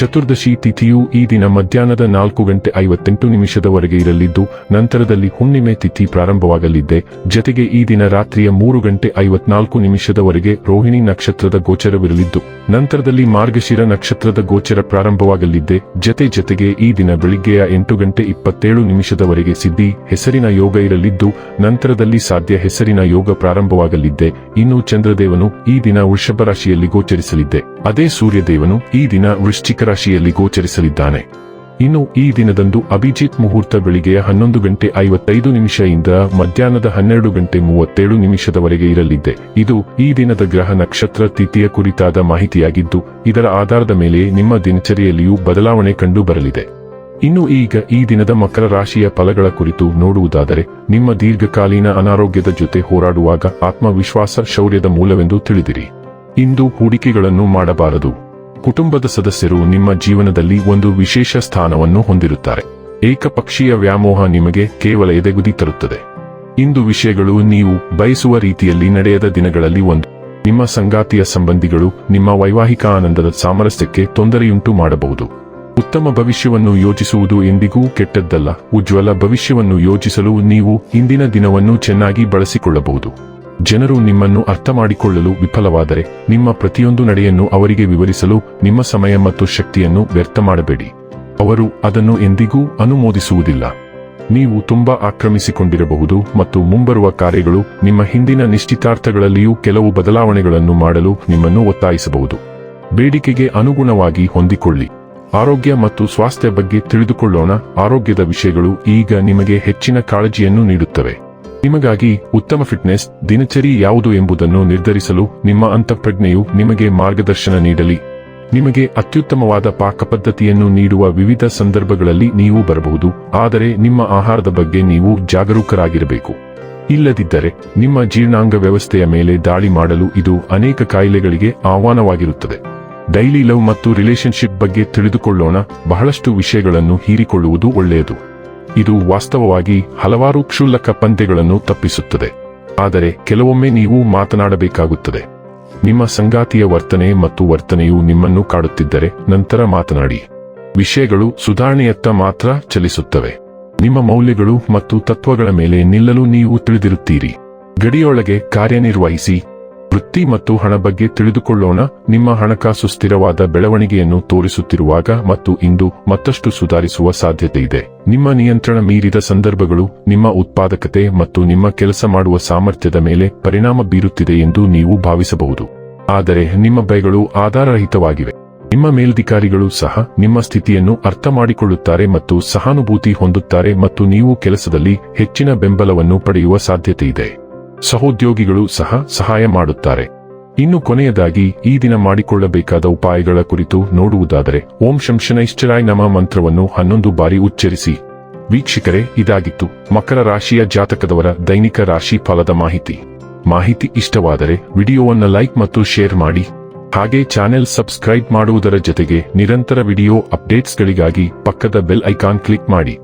ಚತುರ್ದಶಿ ತಿಥಿಯು ಈ ದಿನ ಮಧ್ಯಾಹ್ನದ ನಾಲ್ಕು ಗಂಟೆ ಐವತ್ತೆಂಟು ನಿಮಿಷದವರೆಗೆ ಇರಲಿದ್ದು, ನಂತರದಲ್ಲಿ ಹುಣ್ಣಿಮೆ ತಿಥಿ ಪ್ರಾರಂಭವಾಗಲಿದ್ದೆ. ಜತೆಗೆ ಈ ದಿನ ರಾತ್ರಿಯ ಮೂರು ಗಂಟೆ ಐವತ್ನಾಲ್ಕು ನಿಮಿಷದವರೆಗೆ ರೋಹಿಣಿ ನಕ್ಷತ್ರದ ಗೋಚರವಿರಲಿದ್ದು, ನಂತರದಲ್ಲಿ ಮಾರ್ಗಶಿರ ನಕ್ಷತ್ರದ ಗೋಚರ ಪ್ರಾರಂಭವಾಗಲಿದ್ದೆ. ಜತೆ ಜತೆಗೆ ಈ ದಿನ ಬೆಳಿಗ್ಗೆಯ ಎಂಟು ಗಂಟೆ ಇಪ್ಪತ್ತೇಳು ನಿಮಿಷದವರೆಗೆ ಸಿದ್ಧಿ, ಹೆಸರಿನ ಯೋಗ ಇರಲಿದ್ದು, ನಂತರದಲ್ಲಿ ಸಾಧ್ಯ ಹೆಸರಿನ ಯೋಗ ಪ್ರಾರಂಭವಾಗಲಿದ್ದೆ. ಇನ್ನು ಚಂದ್ರದೇವನು ಈ ದಿನ ವೃಷಭ ರಾಶಿಯಲ್ಲಿ ಗೋಚರಿಸಲಿದ್ದೆ. ಅದೇ ಸೂರ್ಯದೇವನು ಈ ದಿನ ವೃಶ್ಚಿಕ ರಾಶಿಯಲ್ಲಿ ಗೋಚರಿಸಲಿದ್ದಾನೆ. ಇನ್ನು ಈ ದಿನದಂದು ಅಭಿಜಿತ್ ಮುಹೂರ್ತ ಬೆಳಿಗ್ಗೆ ಹನ್ನೊಂದು ಗಂಟೆ ಐವತ್ತೈದು ನಿಮಿಷದಿಂದ ಮಧ್ಯಾಹ್ನದ ಹನ್ನೆರಡು ಗಂಟೆ ಮೂವತ್ತೇಳು ನಿಮಿಷದವರೆಗೆ ಇರಲಿದೆ ಇದು ಈ ದಿನದ ಗ್ರಹ ನಕ್ಷತ್ರ ತಿಥಿಯ ಕುರಿತಾದ ಮಾಹಿತಿಯಾಗಿದ್ದು, ಇದರ ಆಧಾರದ ಮೇಲೆ ನಿಮ್ಮ ದಿನಚರಿಯಲ್ಲಿಯೂ ಬದಲಾವಣೆ ಕಂಡು ಬರಲಿದೆ. ಇನ್ನು ಈಗ ಈ ದಿನದ ಮಕರ ರಾಶಿಯ ಫಲಗಳ ಕುರಿತು ನೋಡುವುದಾದರೆ, ನಿಮ್ಮ ದೀರ್ಘಕಾಲೀನ ಅನಾರೋಗ್ಯದ ಜೊತೆ ಹೋರಾಡುವಾಗ ಆತ್ಮವಿಶ್ವಾಸ ಶೌರ್ಯದ ಮೂಲವೆಂದು ತಿಳಿದಿರಿ. ಇಂದು ಹೂಡಿಕೆಗಳನ್ನು ಮಾಡಬಾರದು. ಕುಟುಂಬದ ಸದಸ್ಯರು ನಿಮ್ಮ ಜೀವನದಲ್ಲಿ ಒಂದು ವಿಶೇಷ ಸ್ಥಾನವನ್ನು ಹೊಂದಿರುತ್ತಾರೆ. ಏಕಪಕ್ಷೀಯ ವ್ಯಾಮೋಹ ನಿಮಗೆ ಕೇವಲ ಎದೆಗುದಿ ತರುತ್ತದೆ. ಇಂದು ವಿಷಯಗಳು ನೀವು ಬಯಸುವ ರೀತಿಯಲ್ಲಿ ನಡೆಯದ ದಿನಗಳಲ್ಲಿ ಒಂದು. ನಿಮ್ಮ ಸಂಗಾತಿಯ ಸಂಬಂಧಿಗಳು ನಿಮ್ಮ ವೈವಾಹಿಕ ಆನಂದದ ಸಾಮರಸ್ಯಕ್ಕೆ ತೊಂದರೆಯುಂಟು ಮಾಡಬಹುದು. ಉತ್ತಮ ಭವಿಷ್ಯವನ್ನು ಯೋಚಿಸುವುದು ಎಂದಿಗೂ ಕೆಟ್ಟದ್ದಲ್ಲ. ಉಜ್ವಲ ಭವಿಷ್ಯವನ್ನು ಯೋಚಿಸಲು ನೀವು ಇಂದಿನ ದಿನವನ್ನು ಚೆನ್ನಾಗಿ ಬಳಸಿಕೊಳ್ಳಬಹುದು. ಜನರು ನಿಮ್ಮನ್ನು ಅರ್ಥ ಮಾಡಿಕೊಳ್ಳಲು ವಿಫಲವಾದರೆ ನಿಮ್ಮ ಪ್ರತಿಯೊಂದು ನಡೆಯನ್ನು ಅವರಿಗೆ ವಿವರಿಸಲು ನಿಮ್ಮ ಸಮಯ ಮತ್ತು ಶಕ್ತಿಯನ್ನು ವ್ಯರ್ಥ ಮಾಡಬೇಡಿ. ಅವರು ಅದನ್ನು ಎಂದಿಗೂ ಅನುಮೋದಿಸುವುದಿಲ್ಲ. ನೀವು ತುಂಬಾ ಆಕ್ರಮಿಸಿಕೊಂಡಿರಬಹುದು ಮತ್ತು ಮುಂಬರುವ ಕಾರ್ಯಗಳು ನಿಮ್ಮ ಹಿಂದಿನ ನಿಶ್ಚಿತಾರ್ಥಗಳಲ್ಲಿಯೂ ಕೆಲವು ಬದಲಾವಣೆಗಳನ್ನು ಮಾಡಲು ನಿಮ್ಮನ್ನು ಒತ್ತಾಯಿಸಬಹುದು. ಬೇಡಿಕೆಗೆ ಅನುಗುಣವಾಗಿ ಹೊಂದಿಕೊಳ್ಳಿ. ಆರೋಗ್ಯ ಮತ್ತು ಸ್ವಾಸ್ಥ್ಯ ಬಗ್ಗೆ ತಿಳಿದುಕೊಳ್ಳೋಣ. ಆರೋಗ್ಯದ ವಿಷಯಗಳು ಈಗ ನಿಮಗೆ ಹೆಚ್ಚಿನ ಕಾಳಜಿಯನ್ನು ನೀಡುತ್ತವೆ. ನಿಮಗಾಗಿ ಉತ್ತಮ ಫಿಟ್ನೆಸ್, ದಿನಚರಿ ಯಾವುದು ಎಂಬುದನ್ನು ನಿರ್ಧರಿಸಲು ನಿಮ್ಮ ಅಂತಃಪ್ರಜ್ಞೆಯು ನಿಮಗೆ ಮಾರ್ಗದರ್ಶನ ನೀಡಲಿ. ನಿಮಗೆ ಅತ್ಯುತ್ತಮವಾದ ಪಾಕ ಪದ್ಧತಿಯನ್ನು ನೀಡುವ ವಿವಿಧ ಸಂದರ್ಭಗಳಲ್ಲಿ ನೀವು ಬರಬಹುದು, ಆದರೆ ನಿಮ್ಮ ಆಹಾರದ ಬಗ್ಗೆ ನೀವು ಜಾಗರೂಕರಾಗಿರಬೇಕು. ಇಲ್ಲದಿದ್ದರೆ, ನಿಮ್ಮ ಜೀರ್ಣಾಂಗ ವ್ಯವಸ್ಥೆಯ ಮೇಲೆ ದಾಳಿ ಮಾಡಲು ಇದು ಅನೇಕ ಕಾಯಿಲೆಗಳಿಗೆ ಆಹ್ವಾನವಾಗಿರುತ್ತದೆ. ಡೈಲಿ ಲವ್ ಮತ್ತು ರಿಲೇಶನ್ಶಿಪ್ ಬಗ್ಗೆ ತಿಳಿದುಕೊಳ್ಳೋಣ, ಬಹಳಷ್ಟು ವಿಷಯಗಳನ್ನು ಹೀರಿಕೊಳ್ಳುವುದು ಒಳ್ಳೆಯದು. ಇದು ವಾಸ್ತವವಾಗಿ ಹಲವಾರು ಕ್ಷುಲ್ಲಕ ಪಂದ್ಯಗಳನ್ನು ತಪ್ಪಿಸುತ್ತದೆ. ಆದರೆ ಕೆಲವೊಮ್ಮೆ ನೀವು ಮಾತನಾಡಬೇಕಾಗುತ್ತದೆ. ನಿಮ್ಮ ಸಂಗಾತಿಯ ವರ್ತನೆ ಮತ್ತು ವರ್ತನೆಯು ನಿಮ್ಮನ್ನು ಕಾಡುತ್ತಿದ್ದರೆ ನಂತರ ಮಾತನಾಡಿ. ವಿಷಯಗಳು ಸುಧಾರಣೆಯತ್ತ ಮಾತ್ರ ಚಲಿಸುತ್ತವೆ. ನಿಮ್ಮ ಮೌಲ್ಯಗಳು ಮತ್ತು ತತ್ವಗಳ ಮೇಲೆ ನಿಲ್ಲಲು ನೀವು ತಿಳಿದಿರುತ್ತೀರಿ. ಗಡಿಯೊಳಗೆ ಕಾರ್ಯನಿರ್ವಹಿಸಿ ವೃತ್ತಿ ಮತ್ತು ಹಣ ಬಗ್ಗೆ ತಿಳಿದುಕೊಳ್ಳೋಣ. ನಿಮ್ಮ ಹಣಕಾಸು ಸ್ಥಿರವಾದ ಬೆಳವಣಿಗೆಯನ್ನು ತೋರಿಸುತ್ತಿರುವಾಗ ಮತ್ತು ಇಂದು ಮತ್ತಷ್ಟು ಸುಧಾರಿಸುವ ಸಾಧ್ಯತೆ ಇದೆ. ನಿಮ್ಮ ನಿಯಂತ್ರಣ ಮೀರಿದ ಸಂದರ್ಭಗಳು, ನಿಮ್ಮ ಉತ್ಪಾದಕತೆ ಮತ್ತು ನಿಮ್ಮ ಕೆಲಸ ಮಾಡುವ ಸಾಮರ್ಥ್ಯದ ಮೇಲೆ ಪರಿಣಾಮ ಬೀರುತ್ತಿದೆ ಎಂದು ನೀವು ಭಾವಿಸಬಹುದು. ಆದರೆ ನಿಮ್ಮ ಭಯಗಳು ಆಧಾರರಹಿತವಾಗಿವೆ. ನಿಮ್ಮ ಮೇಲ್ಧಿಕಾರಿಗಳು ಸಹ ನಿಮ್ಮ ಸ್ಥಿತಿಯನ್ನು ಅರ್ಥ ಮಾಡಿಕೊಳ್ಳುತ್ತಾರೆ ಮತ್ತು ಸಹಾನುಭೂತಿ ಹೊಂದುತ್ತಾರೆ ಮತ್ತು ನೀವು ಕೆಲಸದಲ್ಲಿ ಹೆಚ್ಚಿನ ಬೆಂಬಲವನ್ನು ಪಡೆಯುವ ಸಾಧ್ಯತೆ ಇದೆ. ಸಹೋದ್ಯೋಗಿಗಳು ಸಹ ಸಹಾಯ ಮಾಡುತ್ತಾರೆ. ಇನ್ನು ಕೊನೆಯದಾಗಿ, ಈ ದಿನ ಮಾಡಿಕೊಳ್ಳಬೇಕಾದ ಉಪಾಯಗಳ ಕುರಿತು ನೋಡುವುದಾದರೆ, ಓಂ ಶಂಶನೈಶ್ಚರಾಯ್ ನಮ ಮಂತ್ರವನ್ನು ಹನ್ನೊಂದು ಬಾರಿ ಉಚ್ಚರಿಸಿ. ವೀಕ್ಷಕರೇ, ಇದಾಗಿತ್ತು. ಮಕರ ರಾಶಿಯ ಜಾತಕದವರ ದೈನಿಕ ರಾಶಿ ಫಲದ ಮಾಹಿತಿ. ಮಾಹಿತಿ ಇಷ್ಟವಾದರೆ, ವಿಡಿಯೋವನ್ನು ಲೈಕ್ ಮತ್ತು ಶೇರ್ ಮಾಡಿ. ಹಾಗೆ ಚಾನೆಲ್ ಸಬ್ಸ್ಕ್ರೈಬ್ ಮಾಡುವುದರ ಜೊತೆಗೆ ನಿರಂತರ ವಿಡಿಯೋ ಅಪ್ಡೇಟ್ಸ್ಗಳಿಗಾಗಿ ಪಕ್ಕದ ಬೆಲ್ ಐಕಾನ್ ಕ್ಲಿಕ್ ಮಾಡಿ.